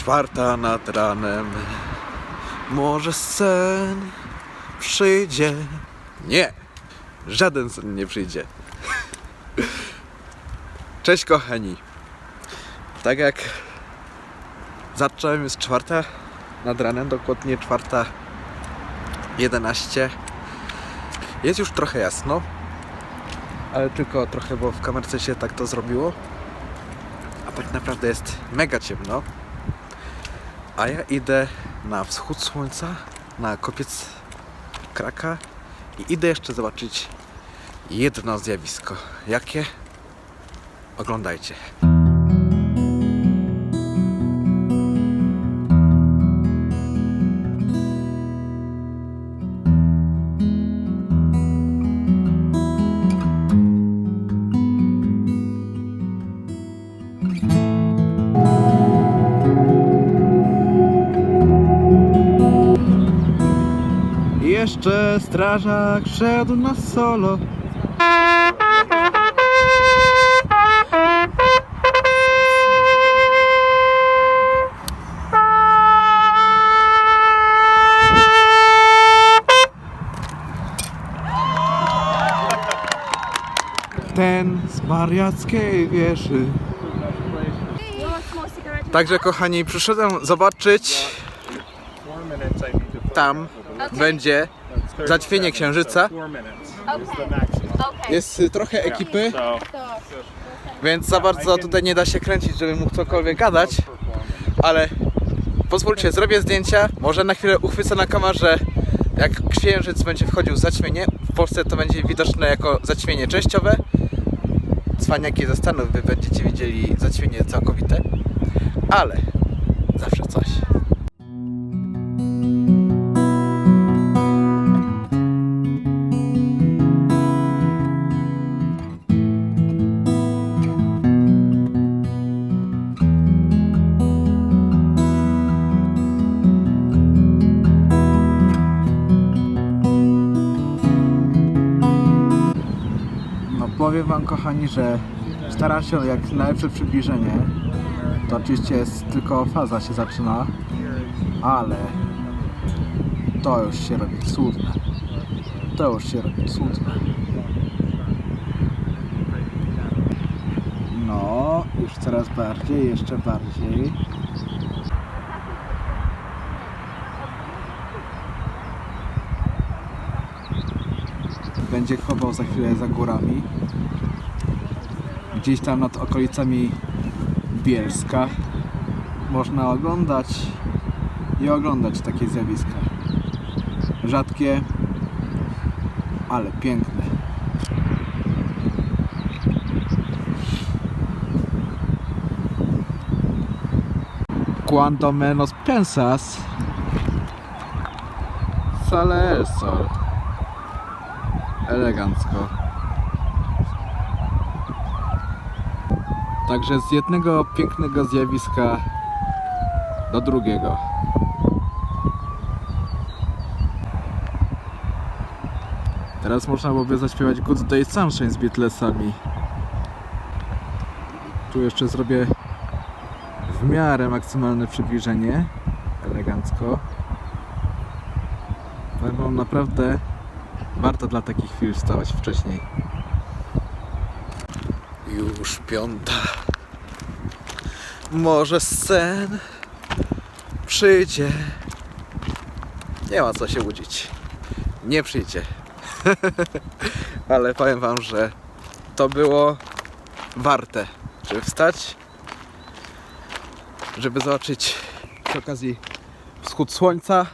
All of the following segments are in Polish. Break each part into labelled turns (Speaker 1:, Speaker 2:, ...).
Speaker 1: Czwarta nad ranem. Może sen przyjdzie. Nie, żaden sen nie przyjdzie. Cześć kochani. Tak jak zacząłem jest czwarta nad ranem, dokładnie czwarta 11. Jest już trochę jasno, ale tylko trochę, bo w kamerce się tak to zrobiło. A tak naprawdę jest mega ciemno. A ja idę na wschód słońca, na kopiec kraka i idę jeszcze zobaczyć jedno zjawisko. Jakie? Oglądajcie. Strażak szedł na solo. Ten z wariackiej wieży. Także kochani, przyszedłem zobaczyć tam będzie zaćwienie księżyca. Jest y, trochę ekipy, więc za bardzo tutaj nie da się kręcić, żeby mógł cokolwiek gadać, ale pozwólcie, zrobię zdjęcia, może na chwilę uchwycę na kamerze, jak księżyc będzie wchodził w zaćmienie. W Polsce to będzie widoczne jako zaćmienie częściowe. Cwaniaki ze Stanów wy będziecie widzieli zaćmienie całkowite, ale zawsze coś. Powiem wam kochani, że staram się jak najlepsze przybliżenie. To oczywiście jest tylko faza się zaczyna, ale to już się robi cudne. To już się robi cudne. No, już coraz bardziej, jeszcze bardziej. Będzie chował za chwilę za górami. Gdzieś tam nad okolicami Bielska można oglądać i oglądać takie zjawiska. Rzadkie, ale piękne. Cuanto menos pensas, sale el sol. Elegancko. Także z jednego pięknego zjawiska do drugiego. Teraz można byłoby zaśpiewać Good Day Sunshine z Beatlesami. Tu jeszcze zrobię w miarę maksymalne przybliżenie. Elegancko. Będą naprawdę warto dla takich chwil wstawać wcześniej. Już piąta. Może sen przyjdzie. Nie ma co się łudzić. Nie przyjdzie. Ale powiem wam, że to było warte, żeby wstać, żeby zobaczyć przy okazji wschód słońca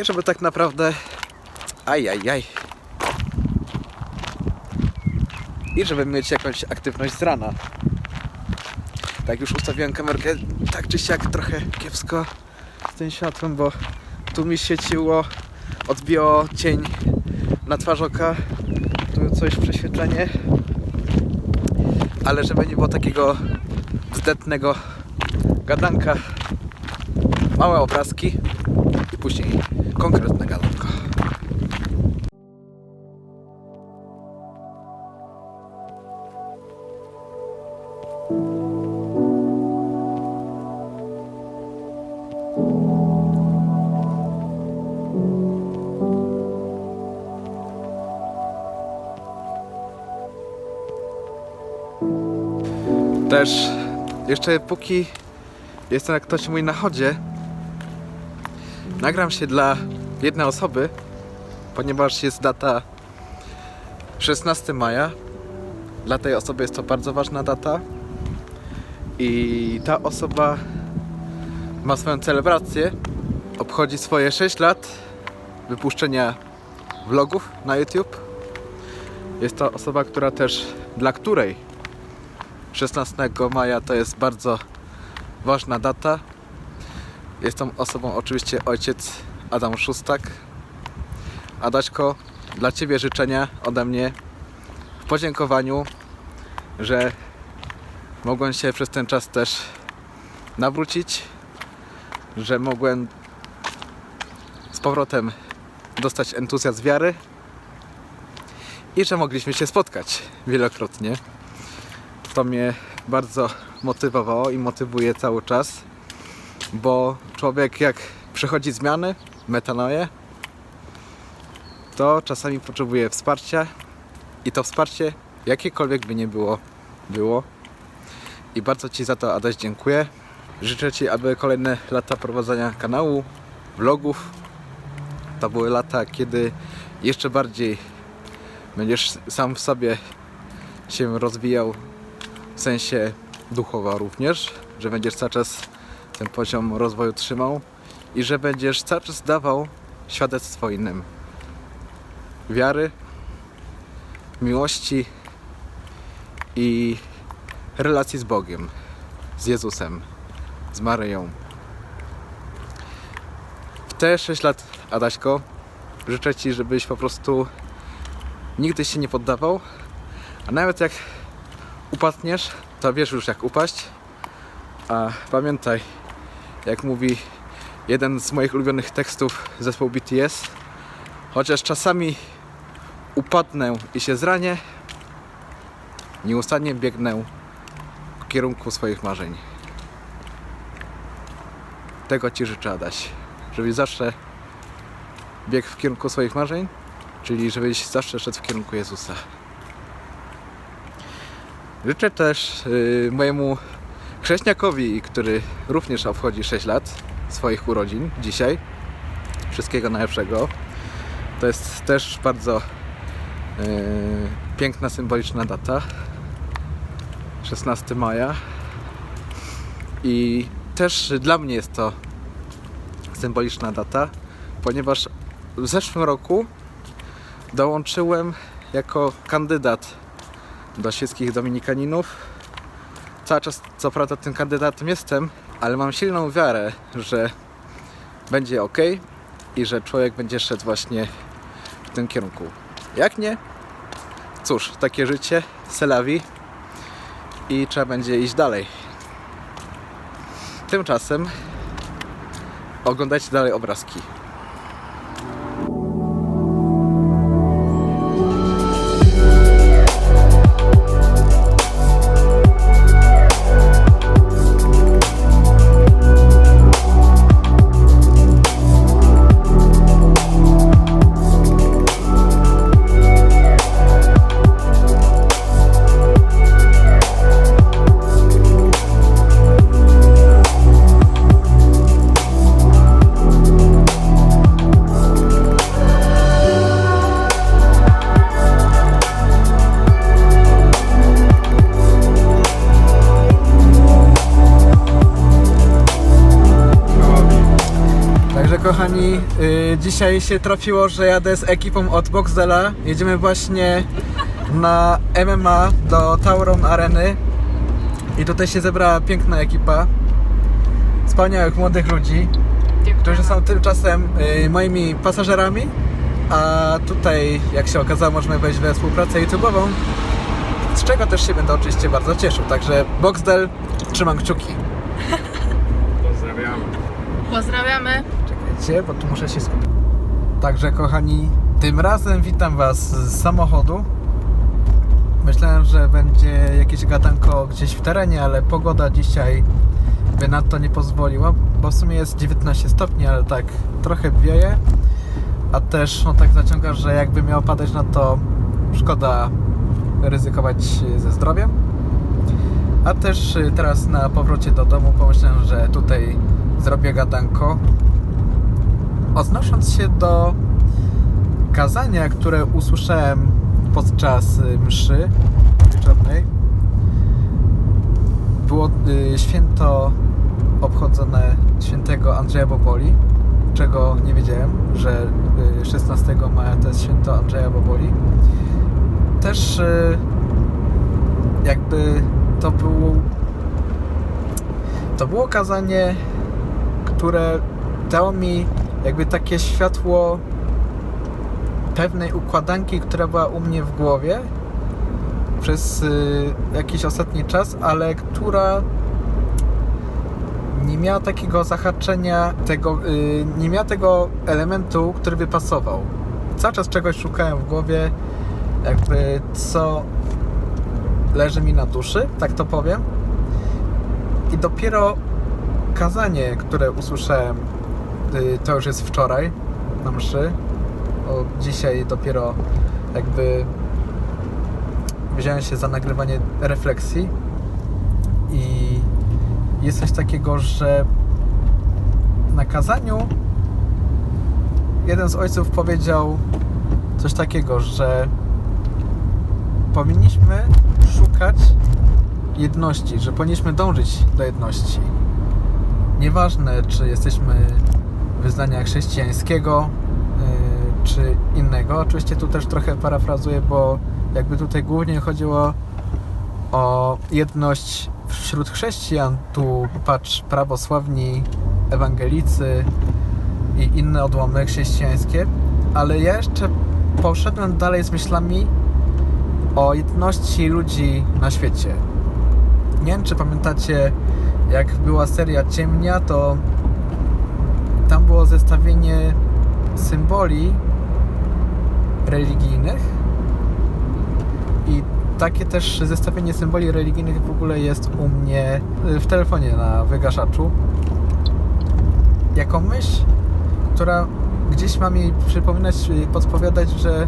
Speaker 1: i żeby tak naprawdę ajajaj i żeby mieć jakąś aktywność z rana. Tak już ustawiłem kamerkę tak czy siak trochę kiepsko z tym światłem, bo tu mi świeciło, odbiło cień na twarz oka, tu coś prześwietlenie, ale żeby nie było takiego zdetnego gadanka, małe obrazki i później konkretna gadonka. Też jeszcze póki jestem jak ktoś mój na chodzie, nagram się dla jednej osoby, ponieważ jest data 16 maja. Dla tej osoby jest to bardzo ważna data. I ta osoba ma swoją celebrację. Obchodzi swoje 6 lat wypuszczenia vlogów na YouTube. Jest to osoba, która też, dla której 16 maja to jest bardzo ważna data. Jest tą osobą oczywiście ojciec Adam Szustak. Adaśko, dla Ciebie życzenia ode mnie w podziękowaniu, że mogłem się przez ten czas też nawrócić, że mogłem z powrotem dostać entuzjazm wiary i że mogliśmy się spotkać wielokrotnie. To mnie bardzo motywowało i motywuje cały czas, bo człowiek jak przechodzi zmiany, metanoje, to czasami potrzebuje wsparcia i to wsparcie, jakiekolwiek by nie było, było. I bardzo Ci za to, Adaś, dziękuję. Życzę Ci, aby kolejne lata prowadzenia kanału, vlogów, to były lata, kiedy jeszcze bardziej będziesz sam w sobie się rozwijał w sensie duchowo również, że będziesz cały czas ten poziom rozwoju trzymał i że będziesz cały czas dawał świadectwo innym wiary, miłości i relacji z Bogiem, z Jezusem, z Maryją. W te 6 lat, Adaśko, życzę Ci, żebyś po prostu nigdy się nie poddawał, a nawet jak upadniesz, to wiesz już jak upaść. A pamiętaj, jak mówi jeden z moich ulubionych tekstów zespołu BTS, chociaż czasami upadnę i się zranię, nieustannie biegnę w kierunku swoich marzeń. Tego Ci życzę, Adaś. Żebyś zawsze biegł w kierunku swoich marzeń, czyli żebyś zawsze szedł w kierunku Jezusa. Życzę też y, mojemu chrześniakowi, który również obchodzi 6 lat swoich urodzin dzisiaj. Wszystkiego najlepszego. To jest też bardzo y, piękna, symboliczna data. 16 maja. I też dla mnie jest to symboliczna data, ponieważ w zeszłym roku dołączyłem jako kandydat do świeckich dominikaninów. Cały czas co prawda tym kandydatem jestem, ale mam silną wiarę, że będzie ok i że człowiek będzie szedł właśnie w tym kierunku. Jak nie? Cóż, takie życie, selawi i trzeba będzie iść dalej. Tymczasem oglądajcie dalej obrazki. Y, dzisiaj się trafiło, że jadę z ekipą od Boxdela. Jedziemy właśnie na MMA do Tauron Areny. I tutaj się zebrała piękna ekipa wspaniałych młodych ludzi, którzy są tymczasem y, moimi pasażerami. A tutaj, jak się okazało, możemy wejść we współpracę YouTube'ową, z czego też się będę oczywiście bardzo cieszył. Także Boxdel, trzymam kciuki.
Speaker 2: Pozdrawiamy.
Speaker 1: Czekajcie, bo tu muszę się skupić. Także kochani, tym razem witam Was z samochodu. Myślałem, że będzie jakieś gadanko gdzieś w terenie, ale pogoda dzisiaj by na to nie pozwoliła, bo w sumie jest 19 stopni, ale tak trochę wieje. A też no tak zaciąga, że jakby miało padać, no to szkoda ryzykować ze zdrowiem. A też y, teraz na powrocie do domu pomyślałem, że tutaj zrobię gadanko. Odnosząc się do kazania, które usłyszałem podczas y, mszy wieczornej, było y, święto obchodzone świętego Andrzeja Boboli, czego nie wiedziałem, że y, 16 maja to jest święto Andrzeja Boboli. Też y, jakby to było to było kazanie, które dało mi jakby takie światło pewnej układanki, która była u mnie w głowie przez y, jakiś ostatni czas, ale która nie miała takiego zahaczenia, tego, y, nie miała tego elementu, który by pasował. Cały czas czegoś szukałem w głowie, jakby co leży mi na duszy, tak to powiem. I dopiero kazanie, które usłyszałem, to już jest wczoraj na mszy. O, dzisiaj dopiero jakby wziąłem się za nagrywanie refleksji i jest coś takiego, że na kazaniu jeden z ojców powiedział coś takiego, że powinniśmy szukać jedności, że powinniśmy dążyć do jedności. Nieważne, czy jesteśmy wyznania chrześcijańskiego, yy, czy innego. Oczywiście tu też trochę parafrazuję, bo jakby tutaj głównie chodziło o jedność wśród chrześcijan. Tu patrz prawosławni, ewangelicy i inne odłomy chrześcijańskie. Ale ja jeszcze poszedłem dalej z myślami o jedności ludzi na świecie. Nie wiem, czy pamiętacie, jak była seria Ciemnia, to tam było zestawienie symboli religijnych i takie też zestawienie symboli religijnych w ogóle jest u mnie y, w telefonie na wygaszaczu. Jako myśl, która gdzieś ma mi przypominać, podpowiadać, że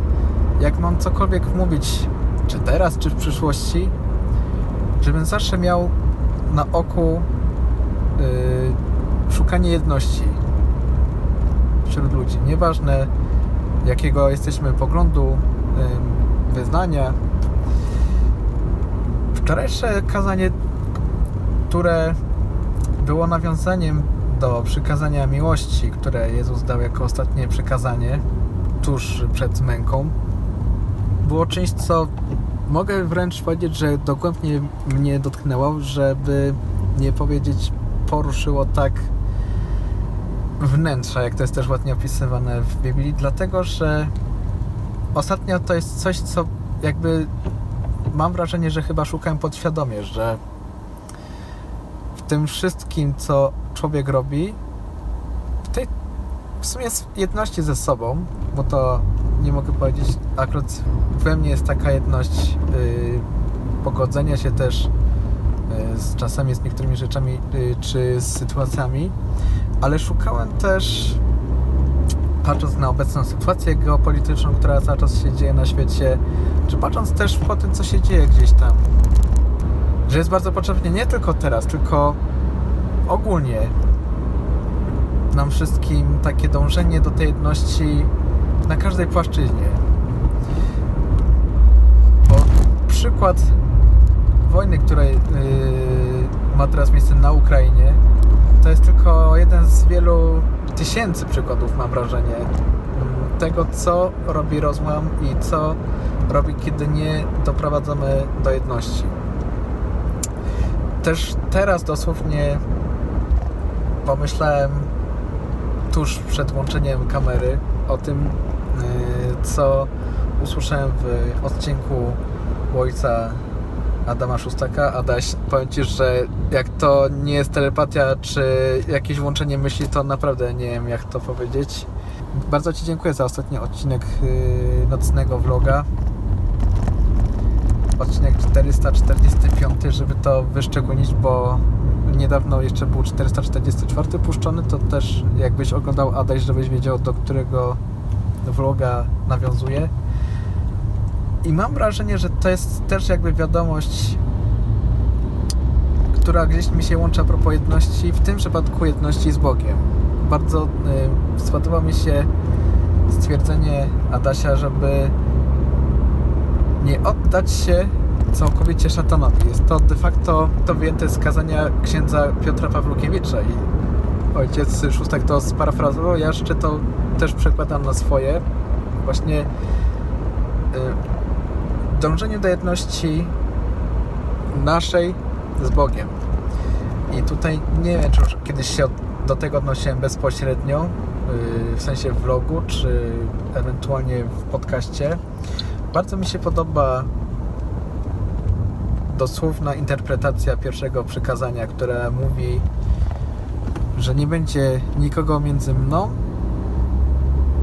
Speaker 1: jak mam cokolwiek mówić, czy teraz, czy w przyszłości, żebym zawsze miał na oku y, szukanie jedności wśród ludzi. Nieważne jakiego jesteśmy poglądu, wyznania. Wczorajsze kazanie, które było nawiązaniem do przykazania miłości, które Jezus dał jako ostatnie przykazanie tuż przed męką, było czymś, co mogę wręcz powiedzieć, że dogłębnie mnie dotknęło, żeby nie powiedzieć poruszyło tak wnętrza, jak to jest też ładnie opisywane w Biblii, dlatego że ostatnio to jest coś, co jakby mam wrażenie, że chyba szukałem podświadomie, że w tym wszystkim, co człowiek robi, w tej w sumie jedności ze sobą, bo to nie mogę powiedzieć, akurat we mnie jest taka jedność yy, pogodzenia się też z czasami, z niektórymi rzeczami, yy, czy z sytuacjami, ale szukałem też, patrząc na obecną sytuację geopolityczną, która cały czas się dzieje na świecie, czy patrząc też po tym, co się dzieje gdzieś tam, że jest bardzo potrzebne nie tylko teraz, tylko ogólnie nam wszystkim takie dążenie do tej jedności na każdej płaszczyźnie. Bo przykład wojny, której yy, ma teraz miejsce na Ukrainie, to jest tylko jeden z wielu tysięcy przykładów, mam wrażenie, mm, tego, co robi rozłam i co robi, kiedy nie doprowadzamy do jedności. Też teraz dosłownie pomyślałem tuż przed włączeniem kamery o tym, yy, co usłyszałem w odcinku ojca Adama Szustaka. Adaś, powiem Ci, że jak to nie jest telepatia, czy jakieś łączenie myśli, to naprawdę nie wiem, jak to powiedzieć. Bardzo Ci dziękuję za ostatni odcinek yy, nocnego vloga. Odcinek 445, żeby to wyszczególnić, bo niedawno jeszcze był 444 puszczony, to też jakbyś oglądał Adaś, żebyś wiedział, do którego vloga nawiązuje. I mam wrażenie, że to jest też jakby wiadomość która gdzieś mi się łączy a propos jedności, w tym przypadku jedności z Bogiem. Bardzo y, spodoba mi się stwierdzenie Adasia, żeby nie oddać się całkowicie szatanowi. Jest to de facto to wyjęte z kazania księdza Piotra Pawlukiewicza i ojciec Szóstek to sparafrazował, ja jeszcze to też przekładam na swoje. Właśnie y, dążenie do jedności naszej z Bogiem. I tutaj nie wiem, czy już kiedyś się do tego odnosiłem bezpośrednio, yy, w sensie vlogu, czy ewentualnie w podcaście. Bardzo mi się podoba dosłowna interpretacja pierwszego przykazania, które mówi, że nie będzie nikogo między mną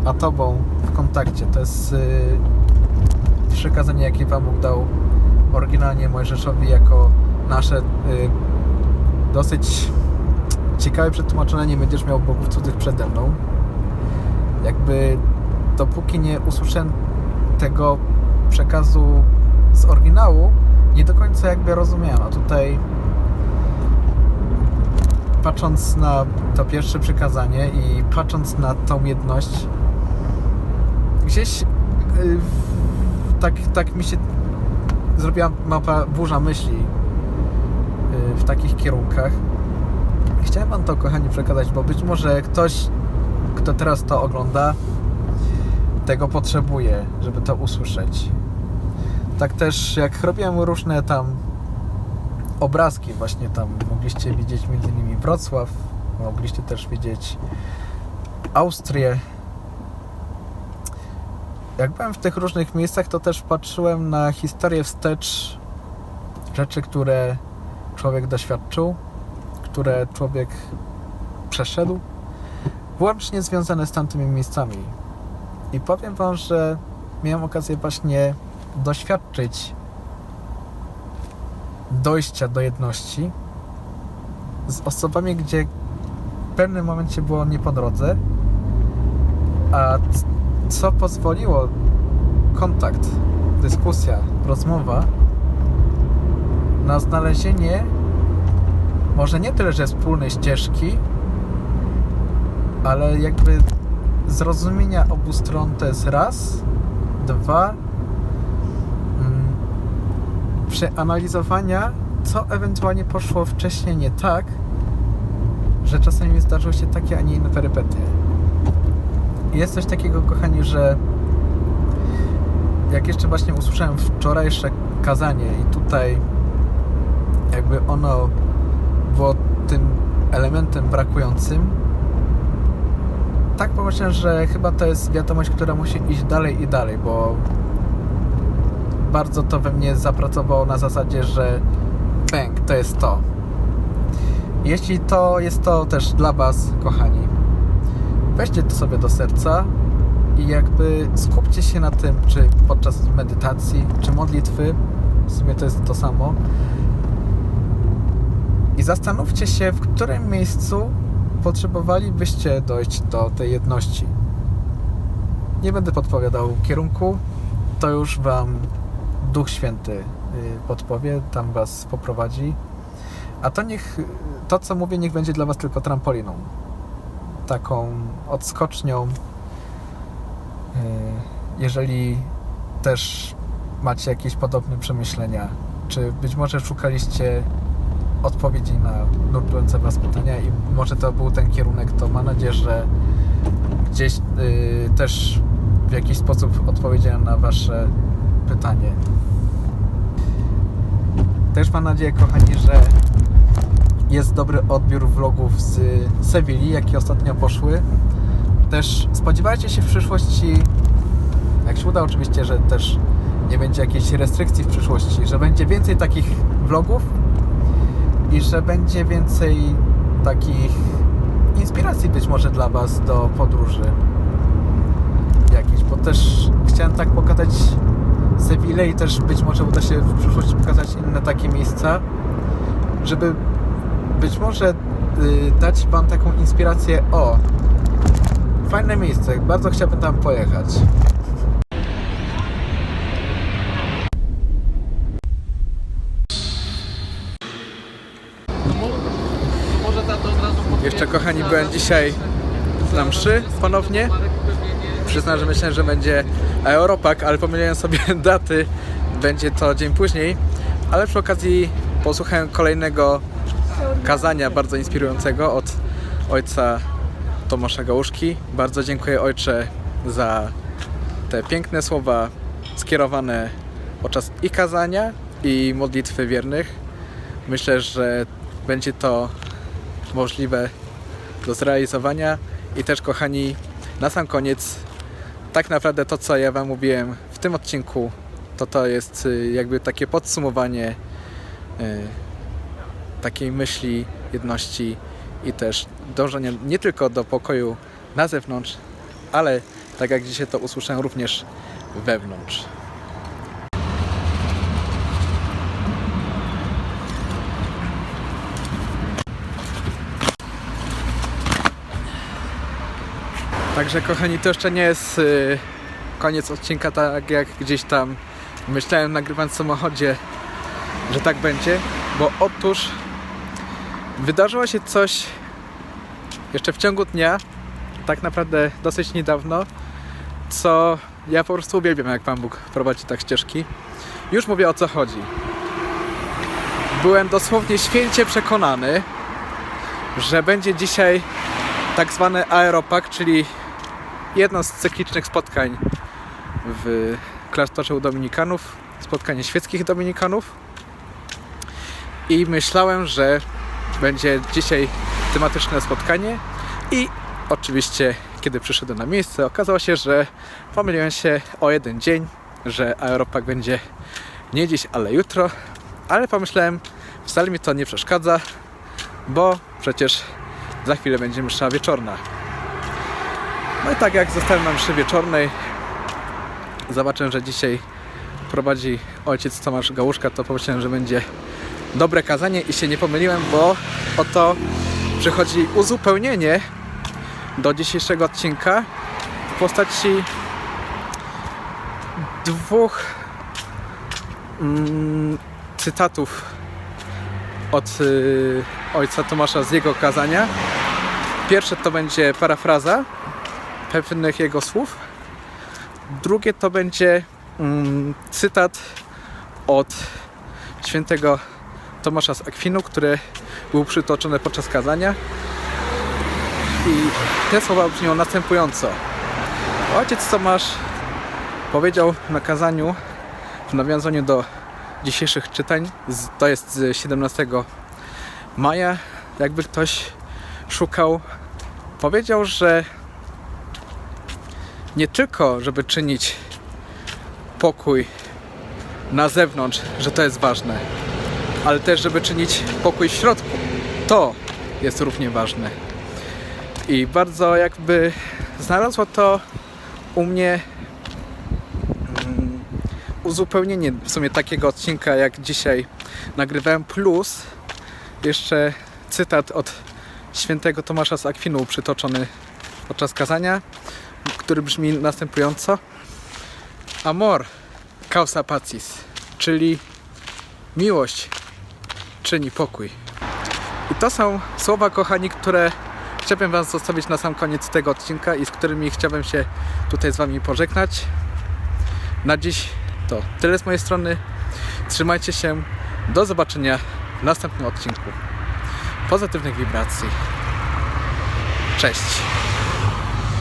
Speaker 1: a tobą w kontakcie. To jest przykazanie, jakie Pan Bóg dał oryginalnie Mojżeszowi jako nasze y, dosyć ciekawe przetłumaczone nie będziesz miał bogów cudzych przede mną. Jakby dopóki nie usłyszałem tego przekazu z oryginału, nie do końca jakby rozumiałem. A tutaj patrząc na to pierwsze przykazanie i patrząc na tą jedność, gdzieś y, tak, tak mi się zrobiła mapa burza myśli y, w takich kierunkach. Chciałem Wam to, kochani, przekazać, bo być może ktoś, kto teraz to ogląda, tego potrzebuje, żeby to usłyszeć. Tak też, jak robiłem różne tam obrazki, właśnie tam mogliście widzieć m.in. Wrocław, mogliście też widzieć Austrię, jak byłem w tych różnych miejscach, to też patrzyłem na historię wstecz rzeczy, które człowiek doświadczył, które człowiek przeszedł, włącznie związane z tamtymi miejscami. I powiem Wam, że miałem okazję właśnie doświadczyć dojścia do jedności z osobami, gdzie w pewnym momencie było nie po drodze, a co pozwoliło kontakt, dyskusja, rozmowa na znalezienie może nie tyle, że wspólnej ścieżki, ale jakby zrozumienia obu stron to jest raz, dwa, mm, przeanalizowania, co ewentualnie poszło wcześniej nie tak, że czasami zdarzyły się takie, a nie inne perypetie. Jest coś takiego, kochani, że jak jeszcze właśnie usłyszałem wczorajsze kazanie i tutaj jakby ono było tym elementem brakującym, tak pomyślałem, że chyba to jest wiadomość, która musi iść dalej i dalej, bo bardzo to we mnie zapracowało na zasadzie, że bęk, to jest to. Jeśli to jest to też dla Was, kochani, weźcie to sobie do serca i jakby skupcie się na tym, czy podczas medytacji, czy modlitwy, w sumie to jest to samo, i zastanówcie się, w którym miejscu potrzebowalibyście dojść do tej jedności. Nie będę podpowiadał kierunku, to już Wam Duch Święty y, podpowie, tam Was poprowadzi. A to niech, to co mówię, niech będzie dla Was tylko trampoliną taką odskocznią. Y, Jeżeli też macie jakieś podobne przemyślenia, czy być może szukaliście odpowiedzi na nurtujące Was pytania i może to był ten kierunek, to mam nadzieję, że gdzieś y, też w jakiś sposób odpowiedziałem na Wasze pytanie. Też mam nadzieję, kochani, że jest dobry odbiór vlogów z Sewilli, jakie ostatnio poszły. Też spodziewajcie się w przyszłości, jak się uda oczywiście, że też nie będzie jakiejś restrykcji w przyszłości, że będzie więcej takich vlogów i że będzie więcej takich inspiracji być może dla Was do podróży jakiejś, bo też chciałem tak pokazać Sewillę i też być może uda się w przyszłości pokazać inne takie miejsca, żeby być może y, dać Wam taką inspirację o fajne miejsce, bardzo chciałbym tam pojechać. Jeszcze kochani, byłem dzisiaj na mszy ponownie. Przyznam, że myślałem, że będzie Europak, ale pomyliłem sobie daty. Będzie to dzień później. Ale przy okazji posłuchałem kolejnego kazania bardzo inspirującego od ojca Tomasza Gałuszki. Bardzo dziękuję ojcze za te piękne słowa skierowane podczas i kazania, i modlitwy wiernych. Myślę, że będzie to możliwe do zrealizowania. I też, kochani, na sam koniec, tak naprawdę to, co ja Wam mówiłem w tym odcinku, to to jest y, jakby takie podsumowanie y, takiej myśli, jedności i też dążenia nie tylko do pokoju na zewnątrz, ale tak jak dzisiaj to usłyszałem, również wewnątrz. Także kochani, to jeszcze nie jest y, koniec odcinka, tak jak gdzieś tam myślałem nagrywając w samochodzie, że tak będzie, bo otóż wydarzyło się coś jeszcze w ciągu dnia, tak naprawdę dosyć niedawno, co ja po prostu uwielbiam, jak Pan Bóg prowadzi tak ścieżki. Już mówię o co chodzi. Byłem dosłownie święcie przekonany, że będzie dzisiaj tak zwany aeropak, czyli jedno z cyklicznych spotkań w klasztorze u Dominikanów, spotkanie świeckich Dominikanów. I myślałem, że będzie dzisiaj tematyczne spotkanie i oczywiście kiedy przyszedłem na miejsce okazało się, że pomyliłem się o jeden dzień, że aeropak będzie nie dziś, ale jutro, ale pomyślałem, wcale mi to nie przeszkadza, bo przecież za chwilę będzie msza wieczorna. No i tak jak zostałem na mszy wieczornej, zobaczyłem, że dzisiaj prowadzi ojciec Tomasz Gałuszka, to pomyślałem, że będzie dobre kazanie i się nie pomyliłem, bo oto przychodzi uzupełnienie do dzisiejszego odcinka w postaci dwóch mm, cytatów od y, ojca Tomasza z jego kazania. Pierwsze to będzie parafraza pewnych jego słów. Drugie to będzie mm, cytat od świętego Tomasza z Akwinu, który był przytoczony podczas kazania. I te słowa brzmią następująco. Ojciec Tomasz powiedział na kazaniu w nawiązaniu do dzisiejszych czytań, to jest z 17 maja, jakby ktoś szukał, powiedział, że nie tylko, żeby czynić pokój na zewnątrz, że to jest ważne, ale też, żeby czynić pokój w środku. To jest równie ważne. I bardzo jakby znalazło to u mnie mm, uzupełnienie w sumie takiego odcinka, jak dzisiaj nagrywałem, plus jeszcze cytat od świętego Tomasza z Akwinu przytoczony podczas kazania, który brzmi następująco. Amor causa pacis, czyli miłość czyni pokój. I to są słowa, kochani, które chciałbym Was zostawić na sam koniec tego odcinka i z którymi chciałbym się tutaj z Wami pożegnać. Na dziś to tyle z mojej strony. Trzymajcie się. Do zobaczenia w następnym odcinku. Pozytywnych wibracji. Cześć.